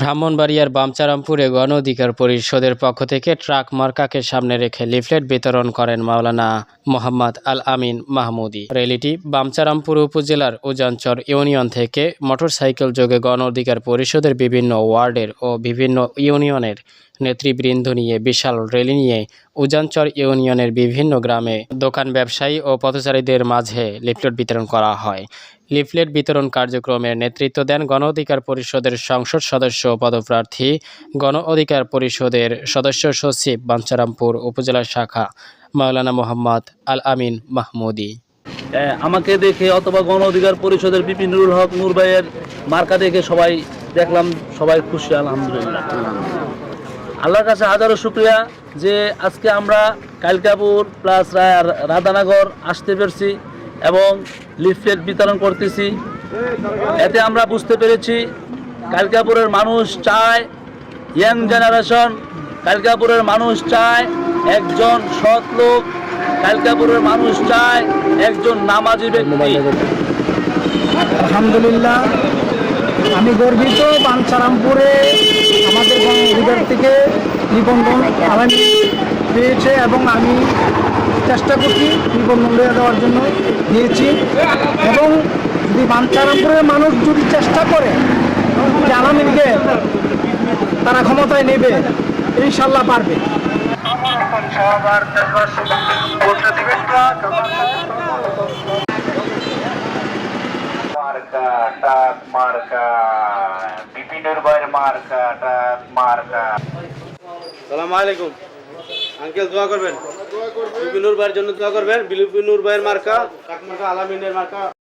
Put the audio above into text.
ব্রাহ্মণবাড়িয়ার বামচারামপুরে গণ অধিকার পরিষদের পক্ষ থেকে ট্রাক মার্কাকে সামনে রেখে লিফলেট বিতরণ করেন মাওলানা মোহাম্মদ আল আমিন মাহমুদি। র্যালিটি বামচারামপুর উপজেলার উজানচর ইউনিয়ন থেকে মোটরসাইকেল যোগে গণ অধিকার পরিষদের বিভিন্ন ওয়ার্ডের ও বিভিন্ন ইউনিয়নের নেতৃবৃন্দ নিয়ে বিশাল র্যালি নিয়ে উজানচর ইউনিয়নের বিভিন্ন গ্রামে দোকান ব্যবসায়ী ও পথচারীদের মাঝে লিফলেট বিতরণ করা হয়। লিফলেট বিতরণ কার্যক্রমের নেতৃত্ব দেন গণ অধিকার পরিষদের সংসদ সদস্য পদপ্রার্থী, গণ অধিকার পরিষদের সদস্য সচিব বাঞ্চারামপুর উপজেলা শাখা, মাওলানা মোহাম্মদ আল আমিন মাহমুদি। আমাকে দেখে অথবা গণ অধিকার পরিষদের বিপিনুরুল হক নূর ভাইয়ের মার্কা দেখে সবাই দেখলাম, সবাই খুশি, আলহামদুলিল্লাহ। আল্লাহর কাছে হাজারো শুক্রিয়া যে আজকে আমরা কালকাপুর প্লাস রায় রাধানগর আসতে পেরেছি। এবং লিফলেট বিতরণ করতেছি। এতে আমরা বুঝতে পেরেছি, কালকাপুরের মানুষ চায় ইয়াং জেনারেশন, কালকাপুরের মানুষ চায় একজন সৎ লোক, কালকাপুরের মানুষ চায় একজন নামাজি ব্যক্তি। আলহামদুলিল্লাহ, আমি গর্বিত বাঞ্ছারামপুরে আমাদের গণ অধিকার থেকে নিবন্ধন আলামি পেয়েছে এবং আমি চেষ্টা করছি নিবন্ধন দিয়ে দেওয়ার জন্য দিয়েছি এবং যদি বাঞ্ছারামপুরের মানুষ যদি চেষ্টা করে যে আলামিনকে তারা ক্ষমতায় নেবে, ইনশাল্লাহ পারবে। মার্কা মার্কা বিপিনের মার্কা মার্কা আঙ্কেল দোয়া করবেন? বিপিনুর ভাইয়ের জন্য দোয়া করবেন। বিপিনুর ভাইয়ের মার্কা আলামিনের মার্কা।